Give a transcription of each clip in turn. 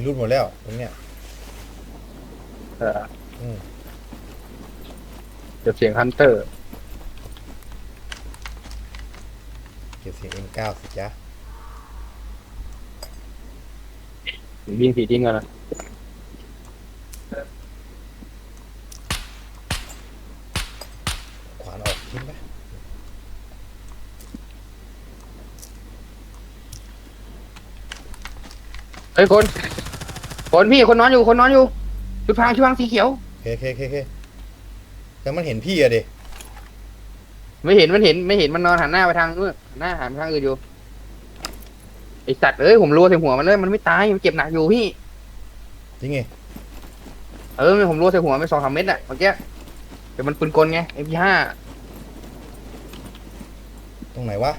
พี่รุดหมดแล้วตรงเนี้ยเอออืมเก็บเสียงฮันเตอร์ เก็บเสียง M9 สิจ๊ะยิงผีทิ้งกันนะขวานออกทิ้งไปเฮ้ยคนค นพี่คนนอนอยู่คนนอนอยู่ชุดพรางชุดพรางสีเขียว โอเคโอเคโอเคโอเคแต่มันเห็นพี่อะดิไม่เห็นมันเห็นไม่เห็นมันนอนหันหน้าไปทางนู้นหันหน้าหันไปทางอื่นอยู่ไอสัตว์เอ้ยผมรัวใส่หัวมันเลยมันไม่ตายมันเจ็บหนักอยู่พี่ จริงไงเออผมรัวใส่หัวไปสองสามเม็ดอะเมื่อกี้แต่มันปืนกลไงไอพีห้าตรงไหนวะ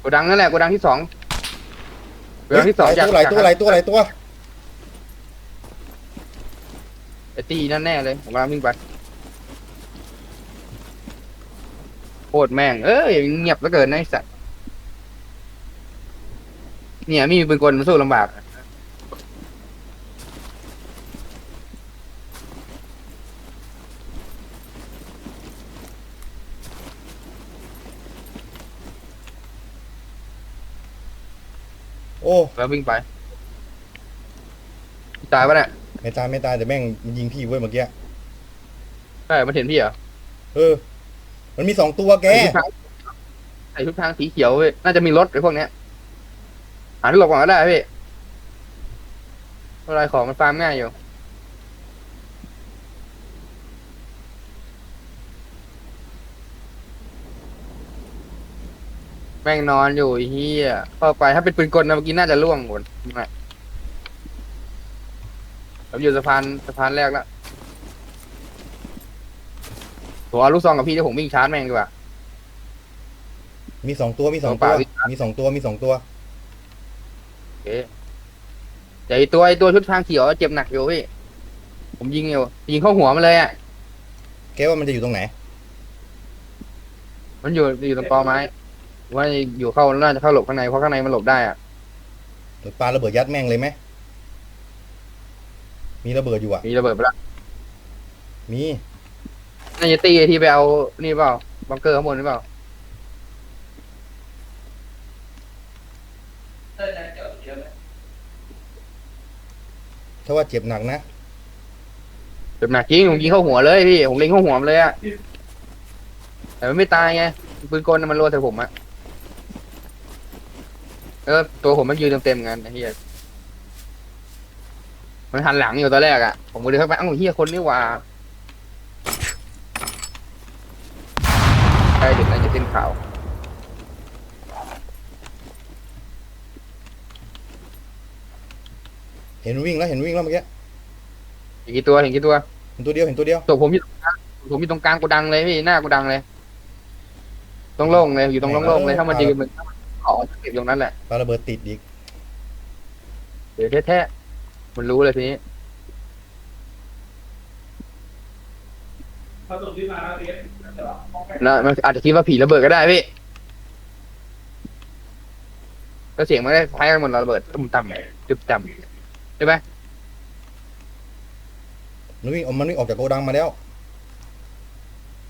โกดังนั่นแหละโกดังที่สองโกดังที่สองเฮ้ยจากตัวไหลตัวไหลตัวไหลตัว ไอ ตีนั่นแน่เลยผมกำลังวิ่งไปโคตรแม่ง เอ้ยเงียบเหลือเกินนะไอสัตว์เนี่ยไมมีปืนกลมันสู้ลำบากโอ้ แล้ววิ่งไปตายปะเนี่ย ไม่ตายไม่ตายแต่แม่งมันยิงพี่เว้ยเมื่อกี้ใช่มันเห็นพี่เหรอเออ มันมีสองตัวแกใส่ชุดทางสีเขียวเว้ยน่าจะมีรถไอ้พวกเนี้ยหาที่หลบก่อนก็ได้พี่อะไรของมันฟาร์มง่ายอยู่แม่งนอนอยู่ไอ้เฮียเข้าไปถ้าเป็นปืนกลนะเมื่อกี้น่าจะล่วงหมดไม่ ผมอยู่สะพานสะพานแรกแล้วผมเอาลูกซองกับพี่ที่ผมวิ่งชาร์จแม่งดีกว่า มีสองตัวมีสองเปตัวล่าๆมีสองตัวมีสองตัว โอเคแต่ไอตัวไอตัวชุดทางเขียวเจ็บหนักอยู่พี่ ผมยิงอยู่ยิงเข้าหัวมันเลยอะ แกว่ามันจะอยู่ตรงไหน มันอยู่อยู่ตรงกอไม้ว่าอยู่เข้าน่าจะเข้าหลบข้างในเพราะข้างในมันหลบได้อะ หรือปาระเบิดยัดแม่งเลยไหม มีระเบิดอยู่อะ มีระเบิดไปแล้วมีน่าจะตีที่ไปเอานี่เปล่าบังเกอร์ข้างบนหรือเปล่าถ้าว่าเจ็บหนักนะเจ็บหนักจริงผมยิงเข้าหัวเลยพี่ผมเล็งเข้าหัวมันเลยอะแต่มันไม่ตายไงปืนกลน่ะมันรัวใส่ผมอะเออตัวผมมันยืนเต็มๆกันไอ้เฮีย มันหันหลังอยู่ตอนแรกอะ ผมก็เดินเข้าไปเอ้าเฮียคนนี่หว่าใช่เด็กน่าจะเป็นข่าวเห็นวิ่งแล้วเห็นวิ่งแล้วเมื่อกี้เห็นกี่ตัวเห็นกี่ตัวเห็นตัวเดียวเห็นตัวเดียวตัวผมอยู่ตรงกลางผมอยู่ตรงกลางกูดังเลยพี่หน้ากูดังเลย ตรงโล่งเลยอยู่ตรงโล่งๆเลยถ้ามันยืนมันขอเก็บตรงนั้นแหละปาระเบิดติดอีกเดี๋ยวแท้ๆ มันรู้เลยทีนี้ผสมที่มาแล้วเรียนนะมันอาจจะคิดว่าผีระเบิดก็ได้พี่ก็เสียงมันได้คล้ายกันหมดระเบิดตุ้มต่ำตึบต่ำใช่ไหมมันวิ่งมันวิ่งออกจากโกดังมาแล้ว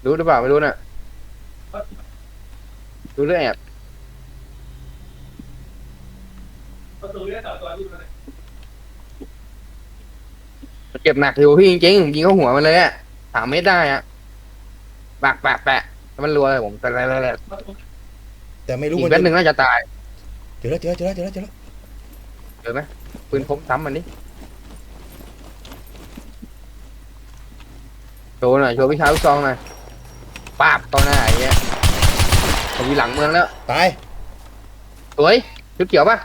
รู้หรือเปล่าไม่รู้น่ะรู้หรือแอบประตูเนี่ยต่อตัวรุ่นอะไรมัน เจ็บหนักอยู่พี่จริงๆผมยิงเข้าหัวมันเลยอะสามเมตรได้อะปากแปะแปะแล้วมันรัวเลยผมแต่ละละละแต่ไม่รู้อีมักนแป๊บจะหนึ่งน่าจะตายเจอแล้วเจอแล้วเจอแล้วเจอแล้วเจอแล้วเจอไหมปืนพกซ้ำมันนี่โชว์หน่อยโชว์พี่ชายลูกซองหน่อยปาบต่อหน้าไอ้เงี้ยผมอยู่หลังเมืองแล้วตายสวยชุดเขียวปะ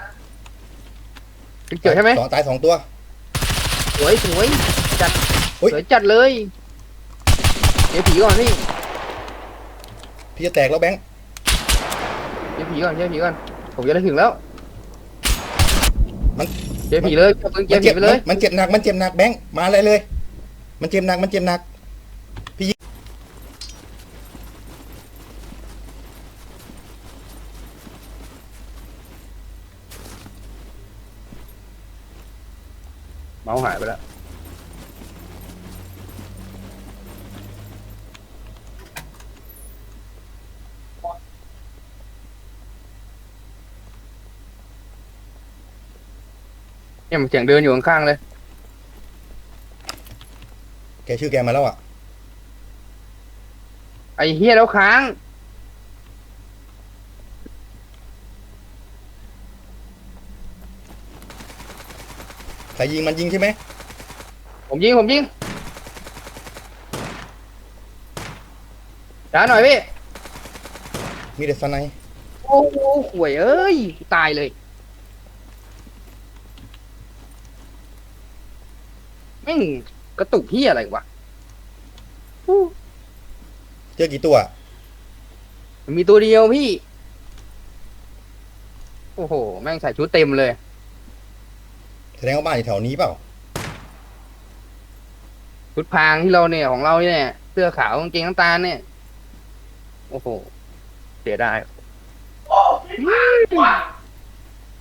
ชุดเขียวใช่ไหมสองตายสองตัว สวยสวยจัดอุ๊ยสวยจัดเลยเดี๋ยวผีก่อนพี่พี่จะแตกแล้วแบงค์เดี๋ยวผีก่อนเดี๋ยวผีก่อนผมจะได้ถึงแล้วมันเดี๋ยวผีเลยเอาปืนเก็มับนผีเจ็บไปเลยมันเจ็บหนักมันเจ็บหนักแบงค์มาเลยเลย มันเจ็บหนักมันเจ็บหนัก เมาส์หายไปแล้ว เนี่ยมันเสียงเดินอยู่ข้างๆเลย แกชื่อแกมาแล้วอะ ไอ้เฮียแล้วค้าง ใครยิงมันยิงใช่ไหมผมยิงผมยิงช้าหน่อยพี่ มีแต่สไนป์โอ้โหห่วยเอ้ย ตายเลย แม่งกระตุกเฮียอะไรวะอู้เจอกี่ตัวมันมีตัวเดียวพี่ โอ้โห แม่งใส่ชุดเต็มเลย แสดงว่าบ้านอยู่แถวนี้เปล่า ชุดพรางที่เราเนี่ยของเราเนี่ยเสื้อขาวกางเกงน้ำตาลเนี่ยโอ้โหเสียดาย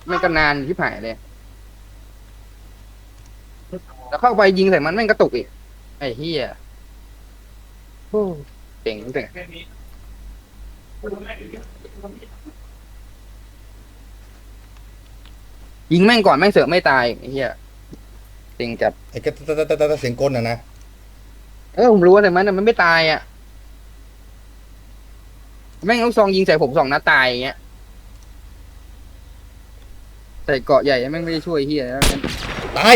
ไม่งก็นานที่ผ่ายเลยแล้วเข้าไปยิงใส่มันแม่งกระตุกอีกไอ้เฮียโอ้เจ๋งเจ๋ง แค่นี้ ยิงแม่งก่อนแม่งเสือกไม่ตายไอ้เฮียเจ๋งจัดไอ้กระตะตะตะตะตะเสียงกลน่ะนะเออผมรู้ว่าแต่มันน่ะมันไม่ตายอะแม่งลูกซองยิงใส่ผมสองนัดตายอย่างเงี้ยใส่เกาะใหญ่แม่งไม่ได้ช่วยเฮียแล้วงั้นตาย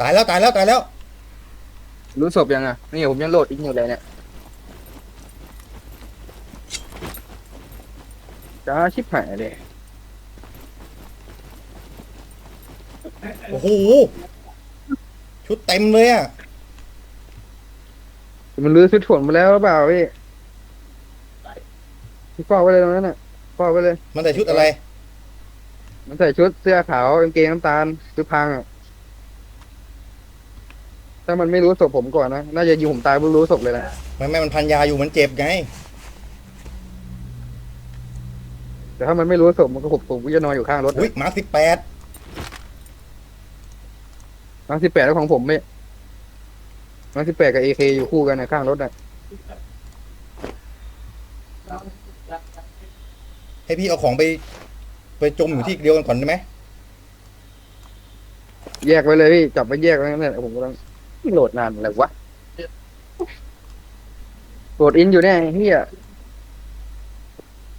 ตายแล้วตายแล้วตายแล้ว รู้ศพยังอะนี่ผมยังโหลดอีกอยู่เลยเนี่ย จ้าชิบหายเลยโอ้โห ชุดเต็มเลยอะ มันลื้อชุดฝนมาแล้วหรือเปล่าพี่พี่ฟอกไว้เลยตรงนั้นน่ะฟอกไว้เลย มันใส่ชุดอะไร มันใส่ชุดเสื้อขาวกางเกงน้ำตาลชุดพรางอะถ้ามันไม่รู้ศพผมก่อนนะ น่าจะยิงผมตายเพิ่งรู้ศพเลยนะมันแม่มันพันยาอยู่มันเจ็บไง แต่ถ้ามันไม่รู้ศพมันก็ผมผมก็จะนอนอยู่ข้างรถอุ้ยมาสิบแปดมาสิบแปดแล้วของผมไม่มาสิบแปดกับเอเคอยู่คู่กันนะข้างรถอะให้พี่เอาของไป ไปจมอยู่ที่เดียวกันก่อนได้ไหมแยกไว้เลยพี่จับไปแยกไว้นั่นแหละผมกำลังโหลดนานอะไรวะโหลดอินอยู่เนี่ยไอ้เฮีย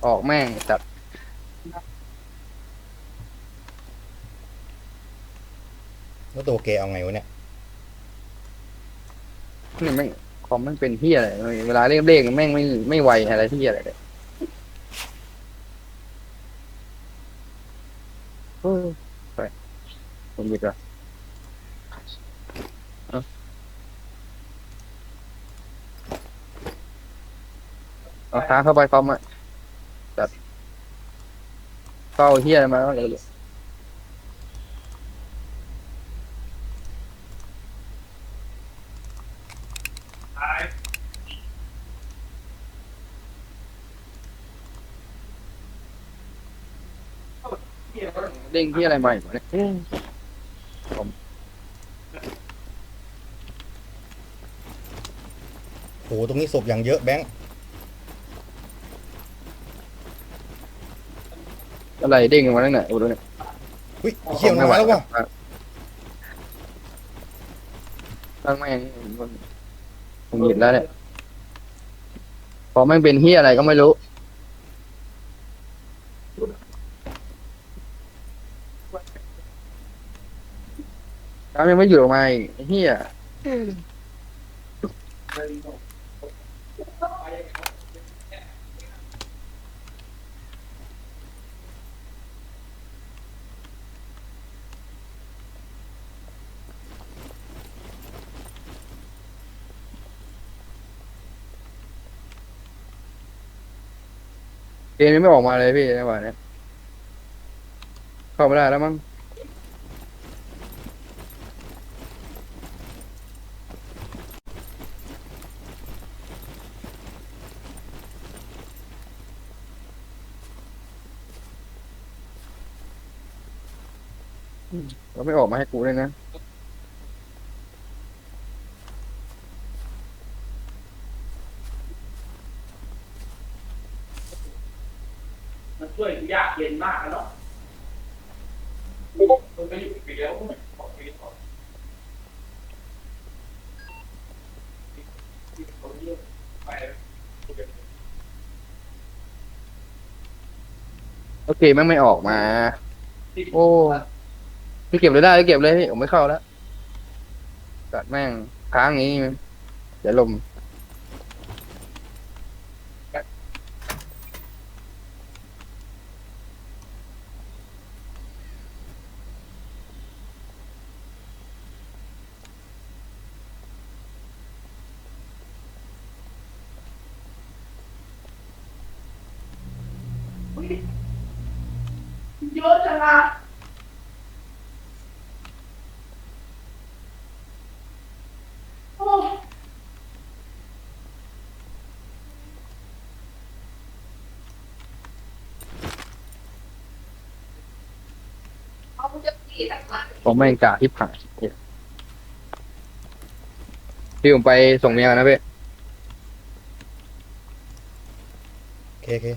ออกแม่งจัด แล้วตัวแกเอาไงวะเนี่ยนี่แม่งคอมแม่งเป็นเฮียอะไรเวลาเล่นเลขแม่งไม่ไม่ไวอะไรที่อะไรเลยเออไปผมหยุดละเอาเอาท้าเข้าไปคอมอะจัดเข้าเฮียมาแล้วเลย เหี้ยเด้งที่อะไรมาอีกวะเนี่ยโหตรงนี้ศพอย่างเยอะแบงค์อะไรเด้งมาตั้งไหนโอ้โหเนี่ยอุ้ยเชี่ยมันมาแล้ววะตั้งแม่งผมผมหยุดแล้วเนี่ยพอแม่งเป็นเฮียอะไรก็ไม่รู้ น้ำยังไม่หยุดออกมาอีกไอ้เฮียเกมยังไม่ออกมาเลยพี่ในวันนี้เข้าไม่ได้แล้วมั้ง เราไม่ออกมาให้กูเลยนะ มันช่วยกูยากเย็นมากนะเนาะมันไปอยู่ปีแล้วสองปีสองที่เขาเรียกไปโอเคแม่งไม่ออกมา โอ้ พี่เก็บเลยได้พี่เก็บเลยพี่ผมไม่เข้าแล้วกัดแม่งค้างอย่างนี้เดี๋ยวลมเยอะจังอะ เอาจะตีทั้งหลังผมแม่งกาที่ผ่านพี่ผมไปส่งเมียก่อนนะพี่โอเคโอเค